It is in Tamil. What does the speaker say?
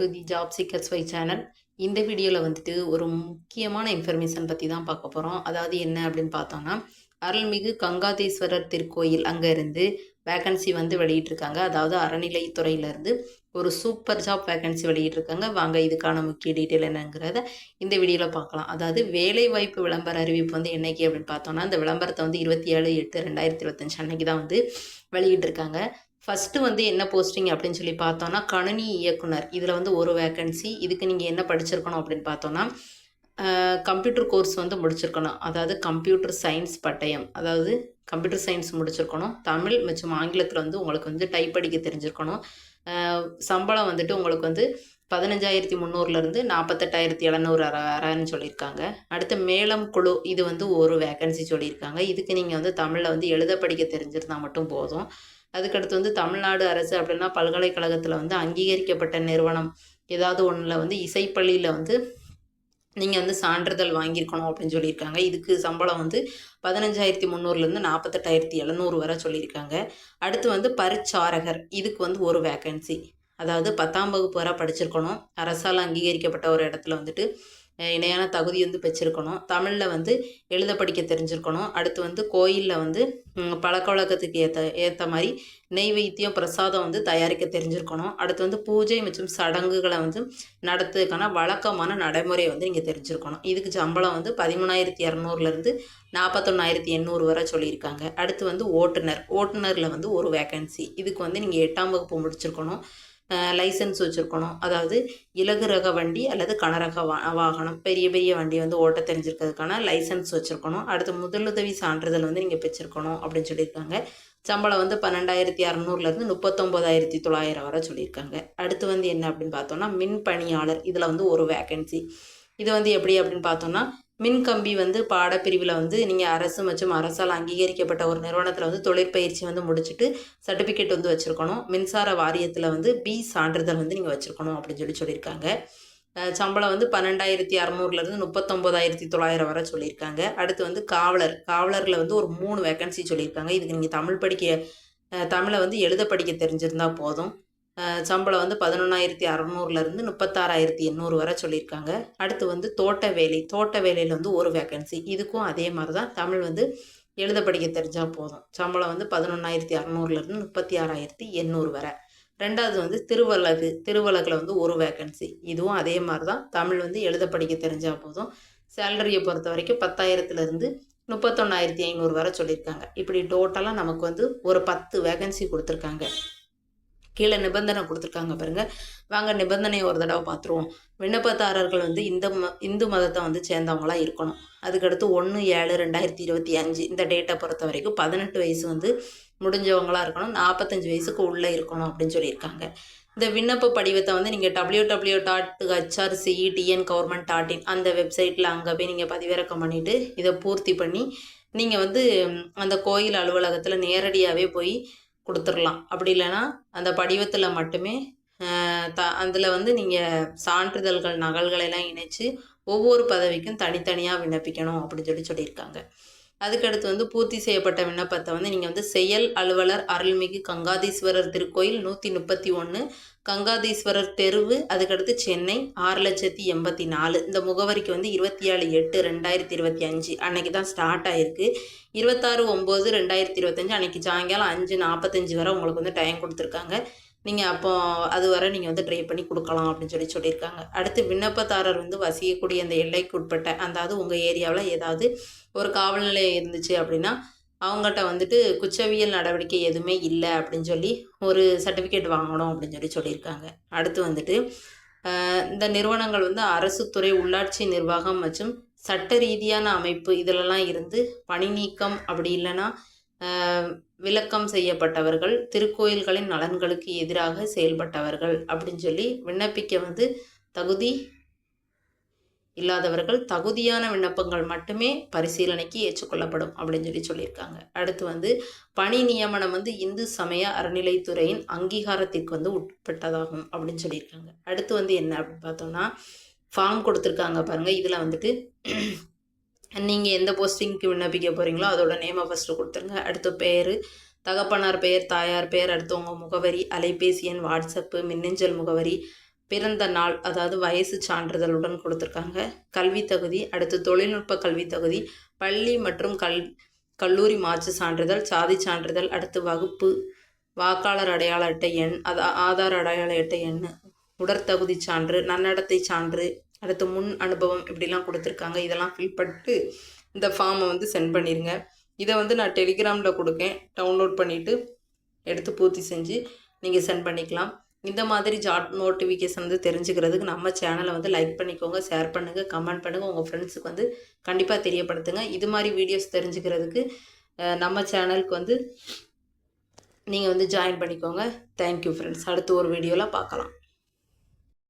டு தி ஜாப் சீக்கர்ஸ் வை சேனல் இந்த வீடியோவில் வந்துட்டு ஒரு முக்கியமான இன்ஃபர்மேஷன் பற்றி தான் பார்க்க போகிறோம் அதாவது என்ன அப்படின்னு பார்த்தோன்னா அருள்மிகு கங்காதேஸ்வரர் திருக்கோயில் அங்கேருந்து வேகன்சி வந்து வெளியிட்டிருக்காங்க. அதாவது அறநிலைத்துறையிலேருந்து ஒரு சூப்பர் ஜாப் வேகன்சி வெளியிட்டிருக்காங்க. வாங்க இதுக்கான முக்கிய டீட்டெயில் என்னங்கிறத இந்த வீடியோவில் பார்க்கலாம். அதாவது வேலை வாய்ப்பு விளம்பர அறிவிப்பு வந்து என்னைக்கு அப்படின்னு பார்த்தோம்னா அந்த விளம்பரத்தை வந்து இருபத்தி ஏழு எட்டு ரெண்டாயிரத்தி இருபத்தஞ்சு அன்னைக்கு தான் வந்து வெளியிட்டிருக்காங்க. ஃபஸ்ட்டு வந்து என்ன போஸ்டிங் அப்படின்னு சொல்லி பார்த்தோன்னா கணினி இயக்குனர். இதில் வந்து ஒரு வேக்கன்சி இதுக்கு நீங்கள் என்ன படிச்சிருக்கணும் அப்படின்னு பார்த்தோன்னா கம்ப்யூட்டர் கோர்ஸ் வந்து முடிச்சிருக்கணும். அதாவது கம்ப்யூட்டர் சயின்ஸ் பட்டயம். அதாவது கம்ப்யூட்டர் சயின்ஸ் முடிச்சிருக்கணும். தமிழ் மற்றும் ஆங்கிலத்தில் வந்து உங்களுக்கு வந்து டைப் அடிக்க தெரிஞ்சிருக்கணும். சம்பளம் வந்துட்டு உங்களுக்கு வந்து பதினஞ்சாயிரத்தி முந்நூறுலேருந்து நாற்பத்தெட்டாயிரத்தி எழுநூறு அரன்னு சொல்லியிருக்காங்க. அடுத்து மேலம் குழு இது வந்து ஒரு வேக்கன்சி சொல்லியிருக்காங்க. இதுக்கு நீங்கள் வந்து தமிழில் வந்து எழுத படிக்க தெரிஞ்சிருந்தா மட்டும் போதும். அதுக்கடுத்து வந்து தமிழ்நாடு அரசு அப்படின்னா பல்கலைக்கழகத்தில் வந்து அங்கீகரிக்கப்பட்ட நிறுவனம். ஏதாவது ஒன்றில் வந்து இசைப்பள்ளியில் வந்து நீங்கள் வந்து சான்றிதழ் வாங்கியிருக்கணும் அப்படின்னு சொல்லியிருக்காங்க. இதுக்கு சம்பளம் வந்து பதினஞ்சாயிரத்தி முந்நூறுலேருந்து நாற்பத்தெட்டாயிரத்தி எழுநூறு வரை சொல்லியிருக்காங்க. அடுத்து வந்து பரிச்சாரகர். இதுக்கு வந்து ஒரு வேக்கன்சி அதாவது பத்தாம் வகுப்பு வரை படிச்சிருக்கணும். அரசால் அங்கீகரிக்கப்பட்ட ஒரு இடத்துல வந்துட்டு இணையான தகுதி வந்து பெற்றிருக்கணும். தமிழில் வந்து எழுத படிக்க தெரிஞ்சிருக்கணும். அடுத்து வந்து கோயிலில் வந்து பழக்க வழக்கத்துக்கு ஏற்ற ஏற்ற மாதிரி நெய் வைத்தியம் பிரசாதம் வந்து தயாரிக்க தெரிஞ்சிருக்கணும். அடுத்து வந்து பூஜை மற்றும் சடங்குகளை வந்து நடத்துறதுக்கான வழக்கமான நடைமுறை வந்து நீங்கள் தெரிஞ்சிருக்கணும். இதுக்கு சம்பளம் வந்து பதிமூணாயிரத்தி இரநூறுலேருந்து நாற்பத்தொன்னாயிரத்தி எண்ணூறு வரை சொல்லியிருக்காங்க. அடுத்து வந்து ஓட்டுநர். ஓட்டுநரில் வந்து ஒரு வேக்கன்சி இதுக்கு வந்து நீங்கள் எட்டாம் வகுப்பு முடிச்சிருக்கணும். லைசன்ஸ் வச்சுருக்கணும். அதாவது இலகு ரக வண்டி அல்லது கனரக வா வாகனம். பெரிய பெரிய வண்டி வந்து ஓட்ட தெரிஞ்சிருக்கிறதுக்கான லைசன்ஸ் வச்சுருக்கணும். அடுத்து முதலுதவி சான்றிதழ் வந்து நீங்கள் பெற்றிருக்கணும் அப்படின்னு சொல்லியிருக்காங்க. சம்பளம் வந்து பன்னெண்டாயிரத்தி அறநூறுலேருந்து முப்பத்தொம்போதாயிரத்தி தொள்ளாயிரம் வரை சொல்லியிருக்காங்க. அடுத்து வந்து என்ன அப்படின்னு பார்த்தோம்னா மின் பணியாளர். இதில் வந்து ஒரு வேக்கன்சி இது வந்து எப்படி அப்படின்னு பார்த்தோம்னா மின் கம்பி வந்து பாடப்பிரிவில் வந்து நீங்கள் அரசு மற்றும் அரசால் அங்கீகரிக்கப்பட்ட ஒரு நிறுவனத்தில் வந்து தொழிற்பயிற்சி வந்து முடிச்சுட்டு சர்டிஃபிகேட் வந்து வச்சுருக்கணும். மின்சார வாரியத்தில் வந்து பி சான்றிதழ் வந்து நீங்கள் வச்சுருக்கணும் அப்படின்னு சொல்லி சொல்லியிருக்காங்க. சம்பளம் வந்து பன்னெண்டாயிரத்தி அறநூறுலேருந்து முப்பத்தொம்போதாயிரத்தி தொள்ளாயிரம் வரை சொல்லியிருக்காங்க. அடுத்து வந்து காவலர். காவலரில் வந்து ஒரு மூணு வேக்கன்சி சொல்லியிருக்காங்க. இதுக்கு நீங்கள் தமிழ் படிக்க தமிழை வந்து எழுத படிக்க தெரிஞ்சிருந்தால் போதும். சம்பளம் வந்து பதினொன்றாயிரத்தி அறநூறுலேருந்து முப்பத்தாறாயிரத்தி எண்ணூறு வரை சொல்லியிருக்காங்க. அடுத்து வந்து தோட்ட வேலை தோட்ட வேலையில் வந்து ஒரு வேக்கன்சி இதுக்கும் அதே மாதிரி தான் தமிழ் வந்து எழுத படிக்க தெரிஞ்சால் போதும். சம்பளம் வந்து பதினொன்றாயிரத்தி அறநூறுலேருந்து முப்பத்தி ஆறாயிரத்தி எண்ணூறு வரை. ரெண்டாவது வந்து திருவலகு திருவலகில் வந்து ஒரு வேக்கன்சி இதுவும் அதே மாதிரி தான் தமிழ் வந்து எழுத படிக்க தெரிஞ்சால் போதும். சேலரியை பொறுத்த வரைக்கும் பத்தாயிரத்துலேருந்து முப்பத்தொன்னாயிரத்தி ஐநூறு வரை சொல்லியிருக்காங்க. இப்படி டோட்டலாக நமக்கு வந்து ஒரு பத்து வேகன்சி கொடுத்துருக்காங்க. கீழே நிபந்தனை கொடுத்துருக்காங்க பாருங்க. வாங்க நிபந்தனையை ஒரு தடவை பார்த்துருவோம். விண்ணப்பதாரர்கள் வந்து இந்த ம இந்து மதத்தை வந்து சேர்ந்தவங்களா இருக்கணும். அதுக்கடுத்து ஒன்று ஏழு ரெண்டாயிரத்தி இருபத்தி அஞ்சு இந்த டேட்டை பொறுத்த வரைக்கும் பதினெட்டு வயசு வந்து முடிஞ்சவங்களாக இருக்கணும். நாற்பத்தஞ்சு வயசுக்கு உள்ளே இருக்கணும் அப்படின்னு சொல்லியிருக்காங்க. இந்த விண்ணப்ப படிவத்தை வந்து நீங்கள் W W dot HRCE TN government dot in அந்த வெப்சைட்டில் அங்கே போய் நீங்கள் பதிவிறக்கம் பண்ணிவிட்டு இதை பூர்த்தி பண்ணி நீங்கள் வந்து அந்த கோயில் அலுவலகத்தில் நேரடியாகவே போய் கொடுத்துடலாம். அப்படி இல்லைன்னா அந்த படிவத்தில் மட்டுமே த அதில் வந்து நீங்கள் சான்றிதழ்கள் நகல்களெல்லாம் இணைச்சு ஒவ்வொரு பதவிக்கும் தனித்தனியாக விண்ணப்பிக்கணும் அப்படின்னு சொல்லி சொல்லியிருக்காங்க. அதுக்கடுத்து வந்து பூர்த்தி செய்யப்பட்ட விண்ணப்பத்தை வந்து நீங்கள் வந்து செயல் அலுவலர் அருள்மிகு கங்காதீஸ்வரர் திருக்கோயில் நூற்றி முப்பத்தி ஒன்று கங்காதீஸ்வரர் தெருவு அதுக்கடுத்து சென்னை ஆறு லட்சத்தி எண்பத்தி நாலு. இந்த முகவரிக்கு வந்து இருபத்தி ஏழு எட்டு ரெண்டாயிரத்தி இருபத்தி அஞ்சு அன்னைக்கு தான் ஸ்டார்ட் ஆயிருக்கு. இருபத்தாறு ஒம்பது ரெண்டாயிரத்தி இருபத்தஞ்சு அன்னைக்கு சாயங்காலம் அஞ்சு நாற்பத்தஞ்சு வரை உங்களுக்கு வந்து டைம் கொடுத்துருக்காங்க. நீங்கள் அப்போ அது வரை நீங்கள் வந்து ட்ரை பண்ணி கொடுக்கலாம் அப்படின்னு சொல்லி சொல்லியிருக்காங்க. அடுத்து விண்ணப்பதாரர் வந்து வசிக்கக்கூடிய அந்த எல்லைக்கு உட்பட்ட அதாவது உங்கள் ஏரியாவில் ஏதாவது ஒரு காவல் நிலையம் இருந்துச்சு அப்படின்னா அவங்ககிட்ட வந்துட்டு குற்றவியல் நடவடிக்கை எதுவுமே இல்லை அப்படின்னு சொல்லி ஒரு சர்டிஃபிகேட் வாங்கணும் அப்படின்னு சொல்லி சொல்லியிருக்காங்க. அடுத்து வந்துட்டு இந்த நிறுவனங்கள் வந்து அரசு துறை உள்ளாட்சி நிர்வாகம் மற்றும் சட்ட ரீதியான அமைப்பு இதிலெல்லாம் இருந்து பணி நீக்கம் அப்படி இல்லைன்னா விளக்கம் விலக்கம் செய்யப்பட்டவர்கள் திருக்கோயில்களின் நலன்களுக்கு எதிராக செயல்பட்டவர்கள் அப்படின்னு சொல்லி விண்ணப்பிக்க வந்து தகுதி இல்லாதவர்கள் தகுதியான விண்ணப்பங்கள் மட்டுமே பரிசீலனைக்கு ஏற்றுக்கொள்ளப்படும் அப்படின்னு சொல்லி சொல்லியிருக்காங்க. அடுத்து வந்து பணி நியமனம் வந்து இந்து சமய அறநிலைத்துறையின் அங்கீகாரத்திற்கு வந்து உட்பட்டதாகும் அப்படின்னு சொல்லியிருக்காங்க. அடுத்து வந்து என்ன அப்படின்னு பார்த்தோம்னா ஃபார்ம் கொடுத்துருக்காங்க பாருங்கள் இதில் வந்துட்டு நீங்கள் எந்த போஸ்டிங்க்கு விண்ணப்பிக்க போகிறீங்களோ அதோட நேமை ஃபஸ்ட்டு கொடுத்துருங்க. அடுத்து பேர் தகப்பனார் பெயர் தாயார் பெயர் அடுத்து உங்கள் முகவரி அலைபேசி எண் வாட்ஸ்அப்பு மின்னஞ்சல் முகவரி பிறந்த நாள் அதாவது வயசு சான்றிதழுடன் கொடுத்துருக்காங்க. கல்வி தகுதி அடுத்து தொழில்நுட்ப கல்வி தகுதி பள்ளி மற்றும் கல் கல்லூரி மாற்று சான்றிதழ் சாதி சான்றிதழ் அடுத்து வகுப்பு வாக்காளர் அடையாள அட்டை எண் அது ஆதார் அடையாள அட்டை எண் உடற்தகுதி சான்று நன்னடத்தை சான்று அடுத்து முன் அனுபவம் இப்படிலாம் கொடுத்துருக்காங்க. இதெல்லாம் ஃபில் பண்ணிட்டு இந்த ஃபார்மை வந்து சென்ட் பண்ணிடுங்க இதை வந்து நான் டெலிகிராமில் கொடுக்கேன். டவுன்லோட் பண்ணிவிட்டு எடுத்து பூர்த்தி செஞ்சு நீங்கள் சென்ட் பண்ணிக்கலாம். இந்த மாதிரி ஜாப் நோட்டிஃபிகேஷன் வந்து தெரிஞ்சுக்கிறதுக்கு நம்ம சேனலை வந்து லைக் பண்ணிக்கோங்க ஷேர் பண்ணுங்கள் கமெண்ட் பண்ணுங்கள் உங்கள் ஃப்ரெண்ட்ஸுக்கு வந்து கண்டிப்பாக தெரியப்படுத்துங்க. இது மாதிரி வீடியோஸ் தெரிஞ்சுக்கிறதுக்கு நம்ம சேனலுக்கு வந்து நீங்கள் வந்து ஜாயின் பண்ணிக்கோங்க. தேங்க்யூ ஃப்ரெண்ட்ஸ் அடுத்து ஒரு வீடியோவில் பார்க்கலாம்.